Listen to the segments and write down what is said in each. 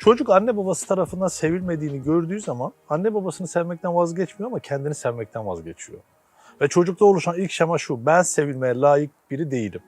Çocuk anne babası tarafından sevilmediğini gördüğü zaman anne babasını sevmekten vazgeçmiyor ama kendini sevmekten vazgeçiyor. Ve çocukta oluşan ilk şema şu, ben sevilmeye layık biri değilim.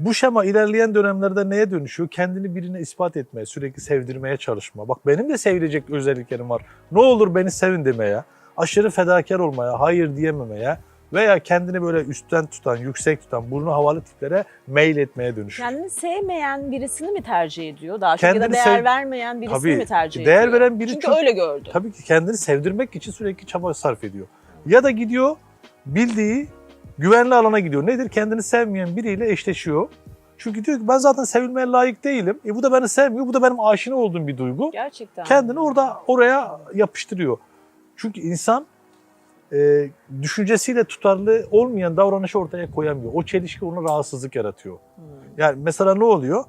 Bu şema ilerleyen dönemlerde neye dönüşüyor? Kendini birine ispat etmeye, sürekli sevdirmeye çalışma. Bak benim de sevilecek özelliklerim var. Ne olur beni sevin demeye, aşırı fedakar olmaya, hayır diyememeye veya kendini böyle üstten tutan, yüksek tutan, burnu havalı tiplere mail etmeye dönüşüyor. Kendini sevmeyen birisini mi tercih ediyor? Daha çok ya da değer sev- vermeyen birisini Tabii, mi tercih değer ediyor? veren biri Çünkü çok- öyle gördü. Tabii ki kendini sevdirmek için sürekli çaba sarf ediyor. Ya da gidiyor bildiği güvenli alana gidiyor. Nedir? Kendini sevmeyen biriyle eşleşiyor. Çünkü diyor ki ben zaten sevilmeye layık değilim. E bu da beni sevmiyor. Bu da benim aşina olduğum bir duygu. Gerçekten. Kendini orada oraya yapıştırıyor. Çünkü insan e, düşüncesiyle tutarlı olmayan davranışı ortaya koyamıyor. O çelişki ona rahatsızlık yaratıyor. Hmm. Yani mesela ne oluyor?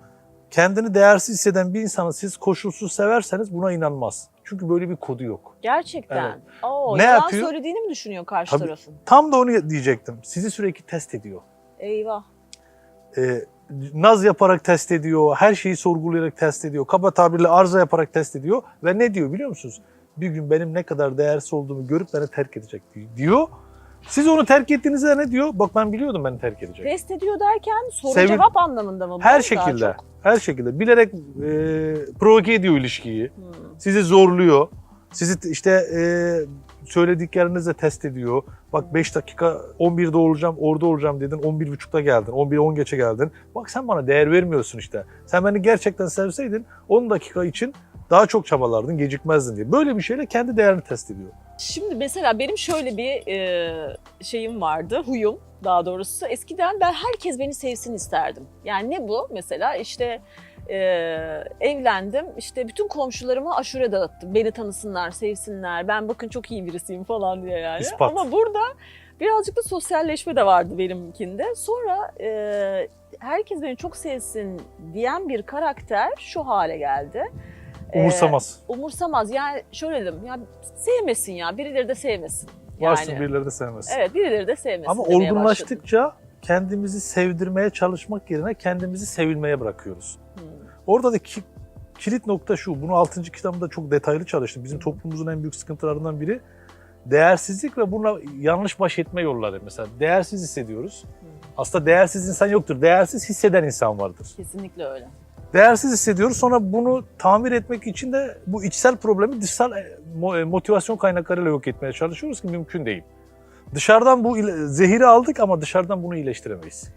Kendini değersiz hisseden bir insanı siz koşulsuz severseniz buna inanmaz. Çünkü böyle bir kodu yok. Gerçekten. Evet. Oo, Ne yalan yapıyor? söylediğini mi düşünüyor karşı Tabii. tarafın? Tam da onu diyecektim. Sizi sürekli test ediyor. Eyvah. Ee, naz yaparak test ediyor, her şeyi sorgulayarak test ediyor, kaba tabirle arıza yaparak test ediyor ve ne diyor biliyor musunuz? Bir gün benim ne kadar değersiz olduğumu görüp beni terk edecek diyor. Siz onu terk ettiğinizde ne diyor? Bak ben biliyordum beni terk edecek. Test ediyor derken soru Sevil- cevap anlamında mı? bu Her şekilde, her şekilde bilerek e, provoke ediyor ilişkiyi. Hmm. Sizi zorluyor. Sizi işte e, söylediklerinizle test ediyor. Bak 5 dakika 11'de olacağım, orada olacağım dedin. 11.30'da geldin. 11'e 10 geçe geldin. Bak sen bana değer vermiyorsun işte. Sen beni gerçekten sevseydin 10 dakika için daha çok çabalardın, gecikmezdin diye. Böyle bir şeyle kendi değerini test ediyor. Şimdi mesela benim şöyle bir e, şeyim vardı, huyum daha doğrusu. Eskiden ben herkes beni sevsin isterdim. Yani ne bu? Mesela işte e, evlendim, işte bütün komşularıma aşure dağıttım. Beni tanısınlar, sevsinler, ben bakın çok iyi birisiyim falan diye yani. İspat. Ama burada birazcık da sosyalleşme de vardı benimkinde. Sonra e, herkes beni çok sevsin diyen bir karakter şu hale geldi. E, Umursamaz. umursamaz. Yani şöyle dedim ya sevmesin ya birileri de sevmesin. Yani. Varsın birileri de sevmez. Evet birileri de sevmesin Ama olgunlaştıkça kendimizi sevdirmeye çalışmak yerine kendimizi sevilmeye bırakıyoruz. Hmm. Orada da ki, kilit nokta şu. Bunu 6. kitabımda çok detaylı çalıştım. Bizim toplumumuzun en büyük sıkıntılarından biri değersizlik ve bununla yanlış baş etme yolları. Mesela değersiz hissediyoruz. Aslında değersiz insan yoktur. Değersiz hisseden insan vardır. Kesinlikle öyle. Değersiz hissediyoruz. Sonra bunu tamir etmek için de bu içsel problemi dışsal e, e, motivasyon kaynaklarıyla yok etmeye çalışıyoruz ki mümkün değil. Dışarıdan bu zehiri aldık ama dışarıdan bunu iyileştiremeyiz.